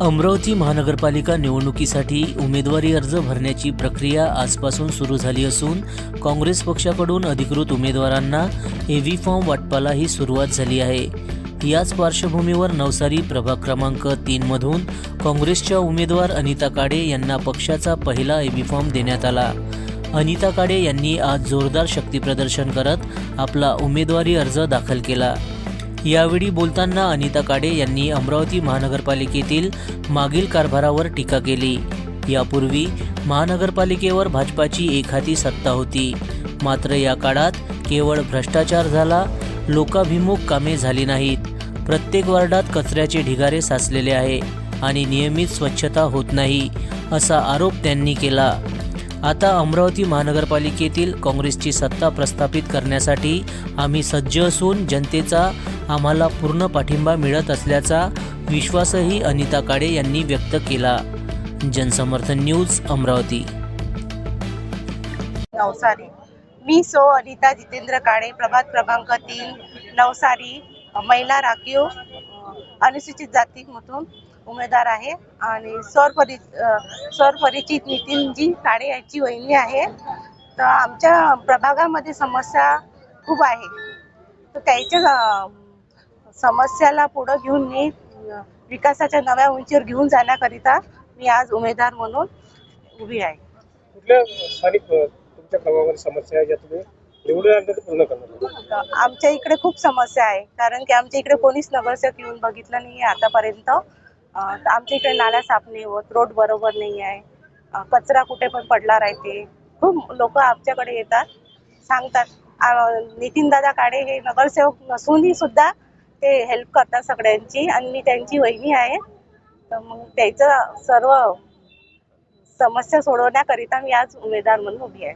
अमरावती महानगरपालिका निवडणुकीसाठी उमेदवारी अर्ज भरण्याची प्रक्रिया आजपासून सुरू झाली असून काँग्रेस पक्षाकडून अधिकृत उमेदवारांना एव्ही फॉर्म वाटपालाही सुरुवात झाली आहे. याच पार्श्वभूमीवर नवसारी प्रभाग क्रमांक तीनमधून काँग्रेसच्या उमेदवार अनिता काडे यांना पक्षाचा पहिला एव्ही फॉर्म देण्यात आला. अनिता काडे यांनी आज जोरदार शक्तीप्रदर्शन करत आपला उमेदवारी अर्ज दाखल केला. यावेळी बोलताना अनिता काडे यांनी अमरावती महानगरपालिकेतील मागील कारभारावर टीका केली. यापूर्वी महानगरपालिकेवर भाजपाची एकहाती सत्ता होती. मात्र या काळात केवळ भ्रष्टाचार झाला लोकाभिमुख कामे झाली नाहीत. प्रत्येक वार्डात कचऱ्याचे ढिगारे साचलेले आहे आणि नियमित स्वच्छता होत नाही असा आरोप त्यांनी केला. आता अमरावती महानगरपालिकेतील काँग्रेसची सत्ता प्रस्थापित करण्यासाठी आम्ही सज्ज असून जनतेचा आम्हाला पूर्ण पाठिंबा मिळत असल्याचा विश्वासही अनिता काळे यांनी व्यक्त केला. जनसमर्थन न्यूज अमरावती. नवसारी. मी सो अनिता जितेंद्र काळे प्रभात क्रमांक तीन नवसारी महिला राखीव अनुसूचित जातीमधून. उमेदवार आहे. आणि सौर परि अ, सौर परिचित नितीनजी काळे यांची वहिनी आहे. तर आमच्या प्रभागामध्ये समस्या खूप आहे. तर त्याच्या समस्याला पुढं घेऊन मी विकासाच्या नव्या उंचीवर घेऊन जाण्याकरिता मी आज उमेदवार म्हणून उभी आहे. कुठल्या स्थानिक अ, तुमच्या प्रभागामध्ये समस्या आहे ज्या तुम्ही निवडून आल्यानंतर पूर्ण करणार तर आमच्या इकडे खूप समस्या आहे. कारण की आमच्या इकडे कोणीच नगरसेवक येऊन बघितलं नाही आतापर्यंत. आमच्या इकडे नाल्या साफ नाही होत रोड बरोबर नाही आहे. कचरा कुठे पण पडला राहते. खूप लोक आमच्याकडे येतात सांगतात. नितीन दादा काडे हे नगरसेवक नसूनही सुद्धा ते हेल्प करतात सगळ्यांची आणि मी त्यांची वहिनी आहे. तर मग त्याचं सर्व समस्या सोडवण्याकरिता मी आज उमेदवार म्हणून उभी आहे.